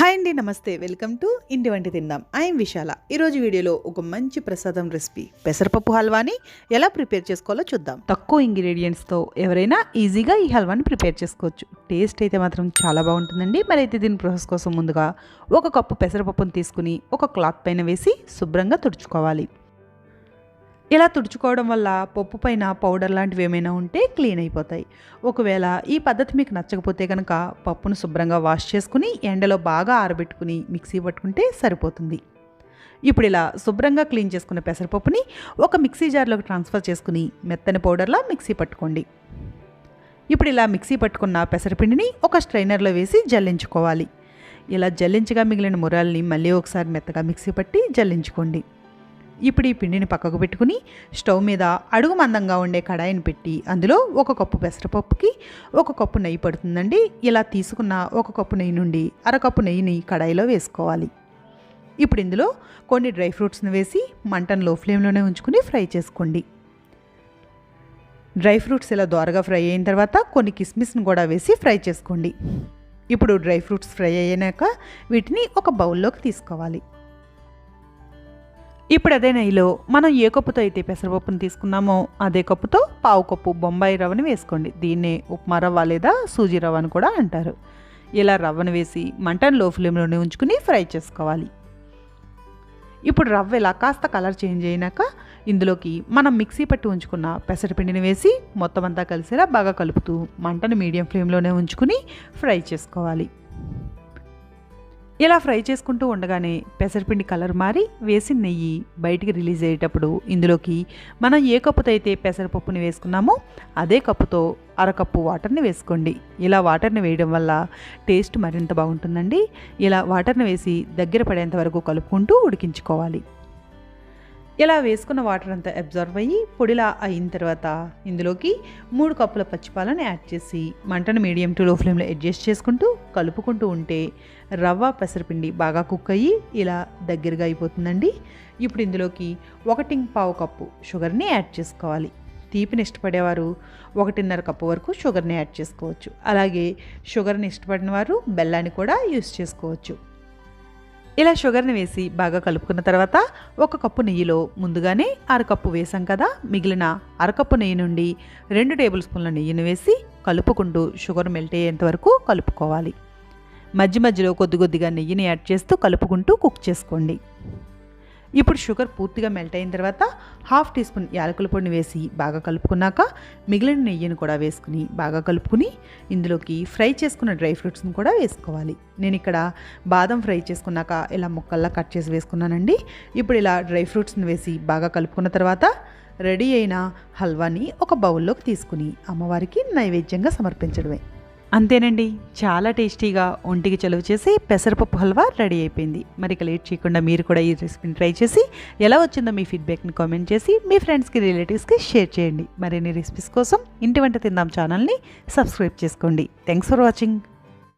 Hi అండి నమస్తే. Welcome to ఇంటి వంటి తిందాం. ఐఎమ్ విశాల. ఈరోజు వీడియోలో ఒక మంచి ప్రసాదం రెసిపీ. పెసరపప్పు హల్వాని ఎలా ప్రిపేర్ చేసుకోవాలో చూద్దాం. తక్కువ ఇంగ్రీడియంట్స్తో ఎవరైనా ఈజీగా ఈ హల్వాని ప్రిపేర్ చేసుకోవచ్చు. టేస్ట్ అయితే మాత్రం చాలా బాగుంటుందండి. మరి అయితే దీని ప్రాసెస్ కోసం ముందుగా ఒక కప్పు పెసరపప్పును తీసుకుని ఒక క్లాత్ పైన వేసి శుభ్రంగా తుడుచుకోవాలి. ఇలా తుడుచుకోవడం వల్ల పప్పు పైన పౌడర్ లాంటివి ఏమైనా ఉంటే క్లీన్ అయిపోతాయి. ఒకవేళ ఈ పద్ధతి మీకు నచ్చకపోతే కనుక పప్పును శుభ్రంగా వాష్ చేసుకుని ఎండలో బాగా ఆరబెట్టుకుని మిక్సీ పట్టుకుంటే సరిపోతుంది. ఇప్పుడు ఇలా శుభ్రంగా క్లీన్ చేసుకున్న పెసరపప్పుని ఒక మిక్సీ జార్లోకి ట్రాన్స్ఫర్ చేసుకుని మెత్తని పౌడర్లా మిక్సీ పట్టుకోండి. ఇప్పుడు ఇలా మిక్సీ పట్టుకున్న పెసరపిండిని ఒక స్ట్రైనర్లో వేసి జల్లించుకోవాలి. ఇలా జల్లించగా మిగిలిన మురాల్ని మళ్ళీ ఒకసారి మెత్తగా మిక్సీ పట్టి జల్లించుకోండి. ఇప్పుడు ఈ పిండిని పక్కకు పెట్టుకుని స్టవ్ మీద అడుగు మందంగా ఉండే కడాయిని పెట్టి అందులో ఒక కప్పు పెసరపప్పుకి ఒక కప్పు నెయ్యి పడుతుందండి. ఇలా తీసుకున్న ఒక కప్పు నెయ్యి నుండి అరకప్పు నెయ్యిని కడాయిలో వేసుకోవాలి. ఇప్పుడు ఇందులో కొన్ని డ్రై ఫ్రూట్స్ని వేసి మంటను లో ఫ్లేమ్లోనే ఉంచుకుని ఫ్రై చేసుకోండి. డ్రై ఫ్రూట్స్ ఇలా దోరగా ఫ్రై అయిన తర్వాత కొన్ని కిస్మిస్ని కూడా వేసి ఫ్రై చేసుకోండి. ఇప్పుడు డ్రై ఫ్రూట్స్ ఫ్రై అయ్యాక వీటిని ఒక బౌల్లోకి తీసుకోవాలి. ఇప్పుడు అదే నెయ్యిలో మనం ఏ కప్పుతో అయితే పెసరపప్పును తీసుకున్నామో అదే కప్పుతో పావు కప్పు బొంబాయి రవ్వని వేసుకోండి. దీన్నే ఉప్మా రవ్వ లేదా సూజీ రవ్వ అని కూడా అంటారు. ఇలా రవ్వను వేసి మంటను లో ఫ్లేమ్లోనే ఉంచుకుని ఫ్రై చేసుకోవాలి. ఇప్పుడు రవ్వ ఇలా కాస్త కలర్ చేంజ్ అయినాక ఇందులోకి మనం మిక్సీ పట్టి ఉంచుకున్న పెసరపిండిని వేసి మొత్తం అంతా కలిసేలా బాగా కలుపుతూ మంటను మీడియం ఫ్లేమ్లోనే ఉంచుకుని ఫ్రై చేసుకోవాలి. ఇలా ఫ్రై చేసుకుంటూ ఉండగానే పెసరపిండి కలర్ మారి వేసిన నెయ్యి బయటికి రిలీజ్ అయ్యేటప్పుడు ఇందులోకి మనం ఏ కప్పుతో అయితే పెసరపప్పుని వేసుకున్నామో అదే కప్పుతో అరకప్పు వాటర్ని వేసుకోండి. ఇలా వాటర్ని వేయడం వల్ల టేస్ట్ మరింత బాగుంటుందండి. ఇలా వాటర్ని వేసి దగ్గర పడేంత వరకు కలుపుకుంటూ ఉడికించుకోవాలి. ఇలా వేసుకున్న వాటర్ అంతా అబ్జర్వ్ అయ్యి పొడిలా అయిన తర్వాత ఇందులోకి మూడు కప్పుల పచ్చిపాలను యాడ్ చేసి మంటను మీడియం టు లో ఫ్లేమ్లో అడ్జస్ట్ చేసుకుంటూ కలుపుకుంటూ ఉంటే రవ్వ పెసరపిండి బాగా కుక్ అయ్యి ఇలా దగ్గరగా అయిపోతుందండి. ఇప్పుడు ఇందులోకి ఒకటి పావు కప్పు షుగర్ని యాడ్ చేసుకోవాలి. తీపిని ఇష్టపడేవారు ఒకటిన్నర కప్పు వరకు షుగర్ని యాడ్ చేసుకోవచ్చు. అలాగే షుగర్ని ఇష్టపడిన వారు బెల్లాన్ని కూడా యూస్ చేసుకోవచ్చు. ఇలా షుగర్ని వేసి బాగా కలుపుకున్న తర్వాత ఒక కప్పు నెయ్యిలో ముందుగానే అరకప్పు వేసాం కదా మిగిలిన అరకప్పు నెయ్యి నుండి రెండు టేబుల్ స్పూన్ల నెయ్యిని వేసి కలుపుకుంటూ షుగర్ మెల్ట్ అయ్యేంత వరకు కలుపుకోవాలి. మధ్య మధ్యలో కొద్ది కొద్దిగా నెయ్యిని యాడ్ చేస్తూ కలుపుకుంటూ కుక్ చేసుకోండి. ఇప్పుడు షుగర్ పూర్తిగా మెల్ట్ అయిన తర్వాత హాఫ్ టీ స్పూన్ యాలకుల పొడిని వేసి బాగా కలుపుకున్నాక మిగిలిన నెయ్యిని కూడా వేసుకుని బాగా కలుపుకుని ఇందులోకి ఫ్రై చేసుకున్న డ్రై ఫ్రూట్స్ని కూడా వేసుకోవాలి. నేను ఇక్కడ బాదం ఫ్రై చేసుకున్నాక ఇలా ముక్కల్లా కట్ చేసి వేసుకున్నానండి. ఇప్పుడు ఇలా డ్రై ఫ్రూట్స్ని వేసి బాగా కలుపుకున్న తర్వాత రెడీ అయిన హల్వాని ఒక బౌల్లోకి తీసుకుని అమ్మవారికి నైవేద్యంగా సమర్పించడమే. అంతేనండి. చాలా టేస్టీగా ఒంటికి చలువ చేసి పెసరపప్పు హల్వా రెడీ అయిపోయింది. మరి ఇక లేట్ చేయకుండా మీరు కూడా ఈ రెసిపీని ట్రై చేసి ఎలా వచ్చిందో మీ ఫీడ్బ్యాక్ని కామెంట్ చేసి మీ ఫ్రెండ్స్కి రిలేటివ్స్కి షేర్ చేయండి. మరిన్ని రెసిపీస్ కోసం ఇంటి వంట తిందాం ఛానల్ని సబ్స్క్రైబ్ చేసుకోండి. Thanks for watching.